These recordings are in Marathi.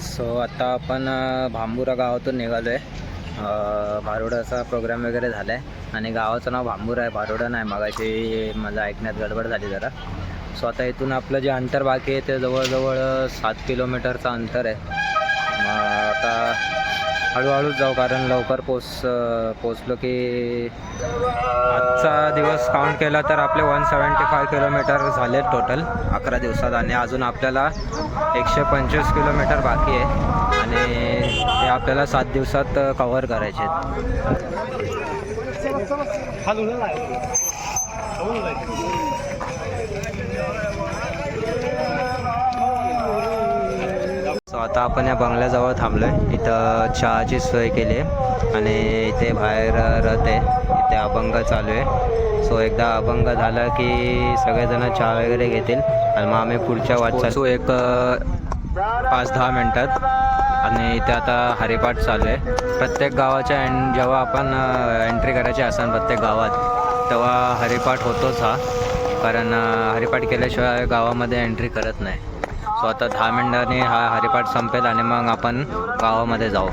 सो आता आपण भांबुरा गावातून निघालो आहे भारुडाचा प्रोग्राम वगैरे झाला आहे आणि गावाचं नाव भांबुरा आहे. भारुडा नाही मगाशी मला ऐकण्यात गडबड झाली जरा. सो आता इथून आपलं जे अंतर बाकी आहे ते जवळजवळ सात किलोमीटरचं अंतर आहे. आता हळूहळू जाऊ कारण लवकर पोच पोचलो की आजचा दिवस काउंट केला तर आपले one seventy five kilometre total total अकरा दिवसात. आणि अजून आपल्याला एकशे पंचवीस किलोमीटर बाकी आहे. आणि ते आपल्याला सात दिवसात कव्हर करायचे आहेत. आता आपण या बंगल्याजवळ थांबलो आहे इथं चहाची सोय केली आहे आणि इथे बाहेर रथ आहे. इथे अभंग चालू आहे. सो एकदा अभंग झाला की सगळेजण चहा वगैरे घेतील. आणि मग आम्ही पुढच्या वाटचाल एक पाच दहा मिनटात. आणि इथे आता हरिपाठ चालू आहे. प्रत्येक गावाच्या एंड जेव्हा आपण एंट्री करायची असाल प्रत्येक गावात तेव्हा हरिपाठ होतोच हा. कारण हरिपाठ केल्याशिवाय गावामध्ये एंट्री करत नाही. सो आता दहा मिनिटांनी हा हरिपाठ संपेल आणि मग आपण गावामध्ये जाऊ.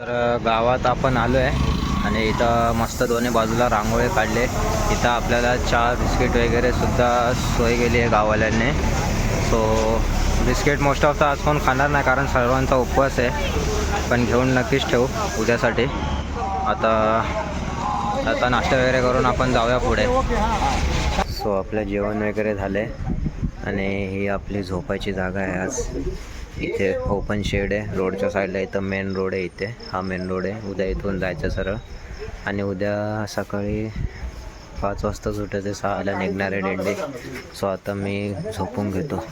तर गावात आपण आलो आहे आणि इथं मस्त दोन्ही बाजूला रांगोळी काढले. इथं आपल्याला चहा बिस्किट वगैरे सुद्धा सोय केली आहे गाववाल्यांनी. सो बिस्किट मोस्ट ऑफ तर आज कोण खाणार नाही कारण सर्वांचा उपवास आहे. पण घेऊन नक्कीच ठेवू उद्यासाठी. आता आता नाश्ता वगैरे करून आपण जाऊया पुढे. सो आपलं जेवण वगैरे झाले आणि ही आपली झोपायची जागा आहे आज. इथे ओपन शेड आहे. रोडच्या साईडला इथं मेन रोड आहे इथे. हा मेन रोड आहे. उद्या इथून जायचं सरळ. आणि उद्या सकाळी पाच वाजता सुटायचे सहाला निघणारे डेंडे सो आता मी झोपून घेतो.